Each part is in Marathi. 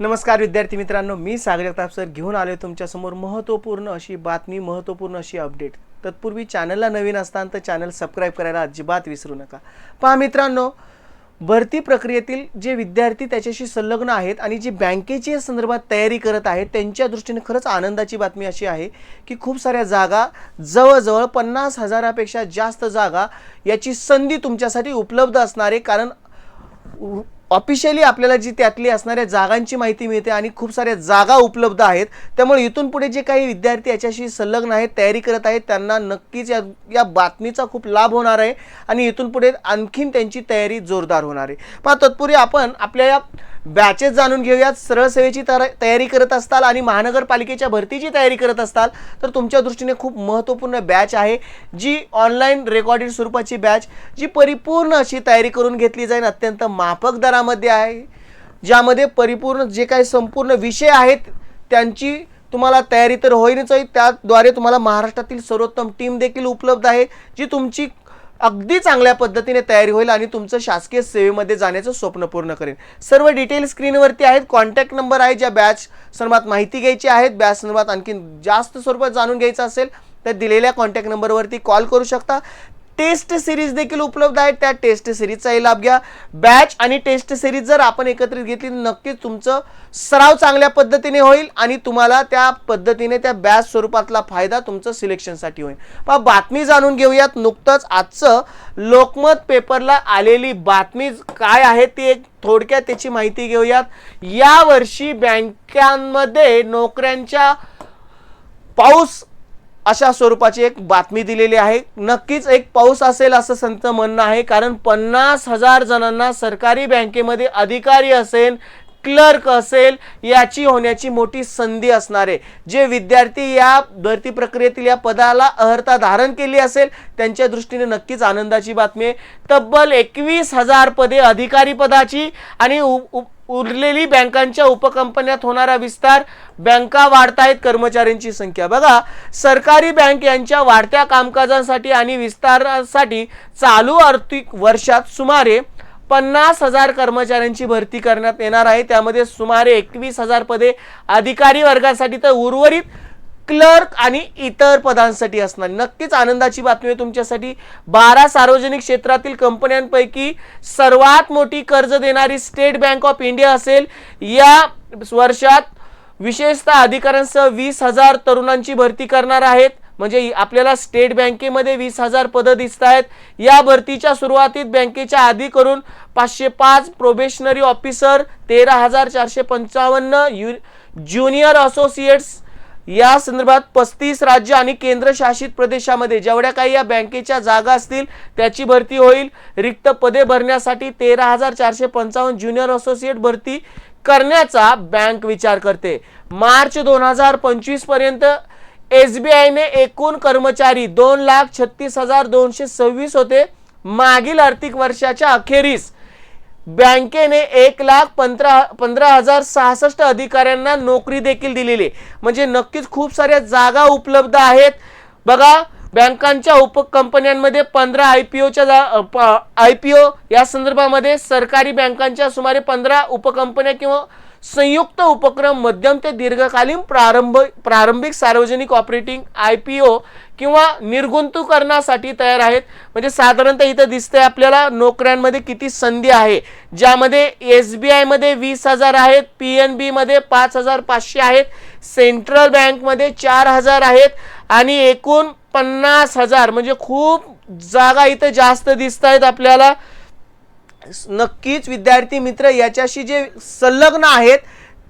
नमस्कार विद्यार्थी मित्रांनो मी सागर सर घेऊन आलो तुमच्यासमोर महत्त्वपूर्ण अशी बातमी महत्त्वपूर्ण अशी अपडेट. तत्पूर्वी चॅनलला नवीन असताना तर चॅनल सबस्क्राईब करायला अजिबात विसरू नका. पहा मित्रांनो भरती प्रक्रियेतील जे विद्यार्थी त्याच्याशी संलग्न आहेत आणि जी बँकेची संदर्भात तयारी करत आहेत त्यांच्या दृष्टीने खरंच आनंदाची बातमी अशी आहे की खूप साऱ्या जागा जवळजवळ पन्नास हजारापेक्षा जास्त जागा याची संधी तुमच्यासाठी उपलब्ध असणार आहे. कारण ऑफिशियली आपल्याला जी त्यातली असणाऱ्या जागांची माहिती मिळते आणि खूप साऱ्या जागा उपलब्ध आहेत. त्यामुळे इथून पुढे जे काही विद्यार्थी याच्याशी संलग्न आहेत तयारी करत आहेत त्यांना नक्कीच या या बातमीचा खूप लाभ होणार आहे आणि इथून पुढे आणखीन त्यांची तयारी जोरदार होणार आहे. पण तत्पूर्वी आपण आपल्या या बॅचेस जाणून घेऊयात. सरळ सेवेची तर- तयारी करत असताल आणि महानगरपालिकेच्या भरतीची तयारी करत असताल तर तुमच्या दृष्टीने खूप महत्त्वपूर्ण बॅच आहे जी ऑनलाईन रेकॉर्डेड स्वरूपाची बॅच जी परिपूर्ण अशी तयारी करून घेतली जाईल. अत्यंत माफक दरामध्ये आहे ज्यामध्ये परिपूर्ण जे काही संपूर्ण विषय आहेत त्यांची तुम्हाला तयारी तर होईनच आहे. त्याद्वारे तुम्हाला महाराष्ट्रातील सर्वोत्तम टीम देखील उपलब्ध आहे जी तुमची अगदी चांगल्या पद्धतीने तयारी होईल आणि तुमचं शासकीय सेवेमध्ये जाण्याचं स्वप्न पूर्ण करेल. सर्व डिटेल स्क्रीनवरती आहेत. कॉन्टॅक्ट नंबर आहे ज्या बॅच संदर्भात माहिती घ्यायची आहेत. बॅच संदर्भात आणखी जास्त स्वरूपात जाणून घ्यायचं असेल तर दिलेल्या कॉन्टॅक्ट नंबरवरती कॉल करू शकता. टेस्ट सिरीज देखील उपलब्ध आहेत. त्या टेस्ट सिरीजचाही लाभ घ्या. बॅच आणि टेस्ट सिरीज जर आपण एकत्रित घेतली नक्कीच तुमचं सराव चांगल्या पद्धतीने होईल आणि तुम्हाला त्या पद्धतीने त्या बॅच स्वरूपातला फायदा तुमचं सिलेक्शनसाठी होईल. पहा बातमी जाणून घेऊयात. नुकतंच आजचं लोकमत पेपरला आलेली बातमी काय आहे ती एक थोडक्यात त्याची माहिती घेऊयात. यावर्षी बँकांमध्ये नोकऱ्यांच्या पाऊस अशा स्वरूपाची एक बातमी दिलेली आहे. नक्कीच एक पाऊस असेल असं संत म्हणणं आहे. कारण पन्नास हजार जणांना सरकारी बँकेमध्ये अधिकारी असेल क्लर्क असेल याची होण्याची मोठी संधी असणार आहे. जे विद्यार्थी या भरती प्रक्रियेतील या पदाला अर्हता धारण केली असेल त्यांच्या दृष्टीने नक्कीच आनंदाची बातमी आहे. तब्बल एकवीस हजार पदे अधिकारी पदाची आणि उप उरलेली बँकांच्या उपकंपन्यात होणारा विस्तार बँका वाढतायत कर्मचाऱ्यांची संख्या. बघा सरकारी बँक यांच्या वाढत्या कामकाजांसाठी आणि विस्तारासाठी चालू आर्थिक वर्षात सुमारे पन्नास हजार कर्मचाऱ्यांची भरती करण्यात येणार आहे. त्यामध्ये सुमारे एकवीस हजार पदे अधिकारी वर्गासाठी तर उर्वरित क्लर्क आणि इतर पदांसाठी असणार. नक्कीच आनंदाची बातमी आहे तुमच्यासाठी. बारा सार्वजनिक क्षेत्रातील कंपन्यांपैकी सर्वात मोठी कर्ज देणारी स्टेट बँक ऑफ इंडिया असेल. या वर्षात विशेषतः अधिकाऱ्यांसह वीस हजार तरुणांची भरती करणार आहेत. म्हणजे आपल्याला स्टेट बँकेमध्ये वीस हजार पदं दिसत आहेत. या भरतीच्या सुरुवातीत बँकेच्या आधी करून पाचशे पाच प्रोबेशनरी ऑफिसर तेरा हजार चारशे पंचावन्न यु ज्युनियर असोसिएट्स या संदर्भात पस्तीस राज्य आणि केंद्रशासित प्रदेशामध्ये जेवढ्या काही या बँकेच्या जागा असतील त्याची भरती होईल. रिक्त पदे भरण्यासाठी तेरा हजार चारशे पंचावन्न ज्युनियर असोसिएट भरती करण्याचा बँक विचार करते. मार्च दोन हजार पंचवीसपर्यंत एस बी आयने एकूण कर्मचारी दोन लाख छत्तीस हजार दोनशे सव्वीस होते. मागील आर्थिक वर्षाच्या अखेरीस बँकेने एक लाख पंधरा पंधरा हजार सहासष्ट अधिकाऱ्यांना नोकरी देखील दिलेली आहे. म्हणजे नक्कीच खूप साऱ्या जागा उपलब्ध आहेत बघा बँकांच्या उपकंपन्यांमध्ये पंधरा आय पी ओच्या आय पी ओ या संदर्भामध्ये सरकारी बँकांच्या सुमारे पंधरा उपकंपन्या किंवा संयुक्त उपक्रम मध्यम ते दीर्घकालीन प्रारंभ प्रारंभिक सार्वजनिक ऑपरेटिंग आय पी ओ किंवा निर्गुंतुकरणासाठी तयार आहेत. म्हणजे साधारणतः इथं दिसतंय आपल्याला नोकऱ्यांमध्ये किती संधी आहे. ज्यामध्ये एस बी आयमध्ये वीस हजार आहेत पी एन बीमध्ये पाच हजार पाचशे आहेत सेंट्रल बँकमध्ये चार हजार आहेत आणि एकूण पन्नास हजार म्हणजे खूप जागा इथं जास्त दिसत आहेत आपल्याला. नक्कीच विद्यार्थी मित्र याच्याशी जे संलग्न आहेत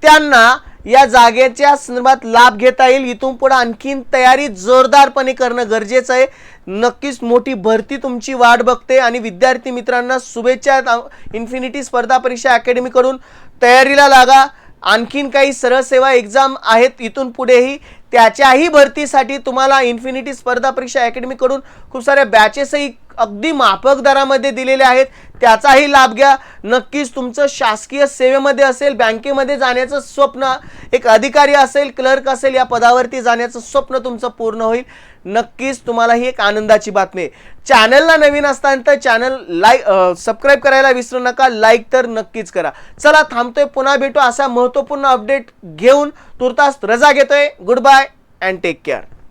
त्यांना या जागेच्या संदर्भात लाभ घेता येईल. इथून पुढे आणखीन तयारी जोरदारपणे करणं गरजेचं आहे. नक्कीच मोठी भरती तुमची वाट बघते आणि विद्यार्थी मित्रांना शुभेच्छा. इन्फिनिटी स्पर्धा परीक्षा अकॅडमीकडून तयारीला लागा. आणखीन काही सरळ सेवा एक्झाम आहेत इथून पुढेही त्याच्याही भरतीसाठी तुम्हाला इन्फिनिटी स्पर्धा परीक्षा अकॅडमीकडून खूप साऱ्या बॅचेसही अगदी माफक दरामध्ये दिलेले आहेत. त्याचाही लाभ घ्या. नक्कीच तुमचं शासकीय सेवेमध्ये असेल बँकेमध्ये जाण्याचं स्वप्न एक अधिकारी असेल क्लर्क असेल या पदावरती जाण्याचं स्वप्न तुमचं पूर्ण होईल. नक्कीच तुम्हाला ही एक आनंदाची बातमी आहे. चॅनलला नवीन असताना तर चॅनल लाईक सबस्क्राईब करायला विसरू नका. लाईक तर नक्कीच करा. चला थांबतोय. पुन्हा भेटू. असा महत्त्वपूर्ण अपडेट घेऊन तुर्तास रजा घेतोय. Goodbye and take care